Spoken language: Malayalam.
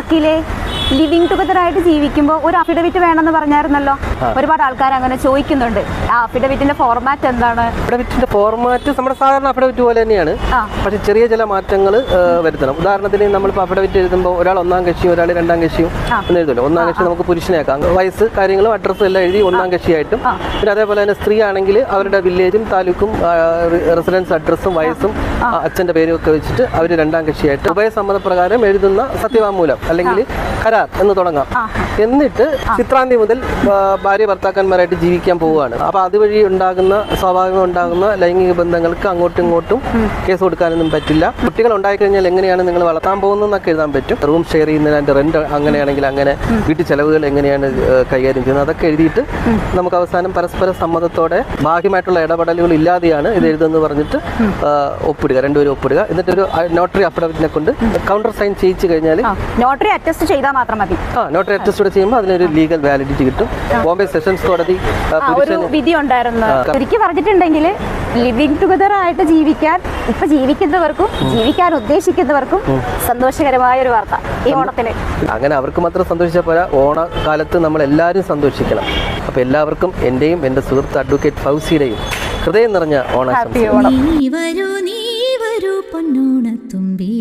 अकेले ലിവിങ് ടുഗദർ ആയിട്ട് ജീവിക്കുമ്പോൾ ഒരു അഫിഡവിറ്റ് വേണമെന്ന് പറഞ്ഞായിരുന്നല്ലോ. ഒരുപാട് ആൾക്കാർ അങ്ങനെ ചോദിക്കുന്നുണ്ട്. ആ അഫിഡവിറ്റിന്റെ ഫോർമാറ്റ് എന്താണ്? അഫിഡവിറ്റിന്റെ ഫോർമാറ്റ് നമ്മുടെ സാധാരണ അഫിഡവിറ്റ് പോലെ തന്നെയാണ്. പക്ഷേ ചെറിയ ചില മാറ്റങ്ങൾ വരുത്തണം. ഉദാഹരണത്തിന് നമ്മളിപ്പോൾ അഫിഡവിറ്റ് എഴുതുമ്പോൾ ഒരാൾ ഒന്നാം കക്ഷിയും ഒരാൾ രണ്ടാം കക്ഷിയും എന്ന് എഴുതുമല്ലോ. ഒന്നാം കക്ഷി നമുക്ക് പുരുഷനെയാക്കാം വയസ്സ് കാര്യങ്ങളും അഡ്രസ്സും എല്ലാം എഴുതി ഒന്നാം കക്ഷിയായിട്ടും. പിന്നെ അതേപോലെ തന്നെ സ്ത്രീ ആണെങ്കിൽ അവരുടെ വില്ലേജും താലൂക്കും റെസിഡൻസ് അഡ്രസ്സും വയസ്സും അച്ഛന്റെ പേരും ഒക്കെ വെച്ചിട്ട് അവർ രണ്ടാം കക്ഷിയായിട്ട് ഉഭയസമ്മതപ്രകാരം എഴുതുന്ന സത്യവാങ്മൂലം. അല്ലെങ്കിൽ കരാർ. എന്ന് തുടങ്ങാം. എന്നിട്ട് ചിത്രാന്തി മുതൽ ഭാര്യ ഭർത്താക്കന്മാരായിട്ട് ജീവിക്കാൻ പോവുകയാണ്. അപ്പൊ അതുവഴി ഉണ്ടാകുന്ന സ്വാഭാവികം ഉണ്ടാകുന്ന ലൈംഗിക ബന്ധങ്ങൾക്ക് അങ്ങോട്ടും ഇങ്ങോട്ടും കേസ് കൊടുക്കാനൊന്നും പറ്റില്ല. കുട്ടികൾ ഉണ്ടായിക്കഴിഞ്ഞാൽ എങ്ങനെയാണ് നിങ്ങൾ വളർത്താൻ പോകുന്നതെന്നൊക്കെ എഴുതാൻ പറ്റും. റൂം ഷെയർ ചെയ്യുന്നതിന്റെ റെന്റ് അങ്ങനെയാണെങ്കിൽ അങ്ങനെ വീട്ടു ചെലവുകൾ എങ്ങനെയാണ് കൈകാര്യം ചെയ്യുന്നത് അതൊക്കെ എഴുതിയിട്ട് നമുക്ക് അവസാനം പരസ്പര സമ്മതത്തോടെ ബാഹ്യമായിട്ടുള്ള ഇടപെടലുകൾ ഇല്ലാതെയാണ് ഇത് എഴുതുമെന്ന് പറഞ്ഞിട്ട് ഒപ്പിടുക. രണ്ടുപേരും ഒപ്പിടുക. എന്നിട്ട് ഒരു നോട്ടറി അഫിഡവിറ്റിനെ കൊണ്ട് കൗണ്ടർ സൈൻ ചെയ്യിച്ചു കഴിഞ്ഞാൽ നോട്ടറി അറ്റസ്റ്റ് ചെയ്താൽ മാത്രം മതി. നോട്ടറി അറ്റസ്റ്റ് ചെയ്യുമ്പോൾ അതിനൊരു ലീഗൽ വാലിഡിറ്റി കിട്ടും. ബോംബെ സെഷൻസ് കോടതി ഒരു വിധി ഉണ്ടായിരുന്നു. ശരിക്കും പറഞ്ഞിട്ടുണ്ടെങ്കിൽ ലിവിങ് ടുഗദർ ആയിട്ട് ജീവിക്കാൻ ഇപ്പൊ ജീവിക്കുന്നവർക്കും ജീവിക്കാൻ ഉദ്ദേശിക്കുന്നവർക്കും സന്തോഷകരമായ ഒരു വാർത്ത ഈ ഓണത്തിന്. അങ്ങനെ അവർക്ക് മാത്രം സന്തോഷിച്ച പോരാ. ഓണക്കാലത്ത് നമ്മൾ എല്ലാവരും സന്തോഷിക്കണം. അപ്പൊ എല്ലാവർക്കും എന്റെയും എന്റെ സുഹൃത്ത് അഡ്വക്കേറ്റ് ഫൗസിയുടെയും ഹൃദയം നിറഞ്ഞ ഓണം. നീ വരൂ നീ വരൂ പൊന്നോണത്തുമ്പി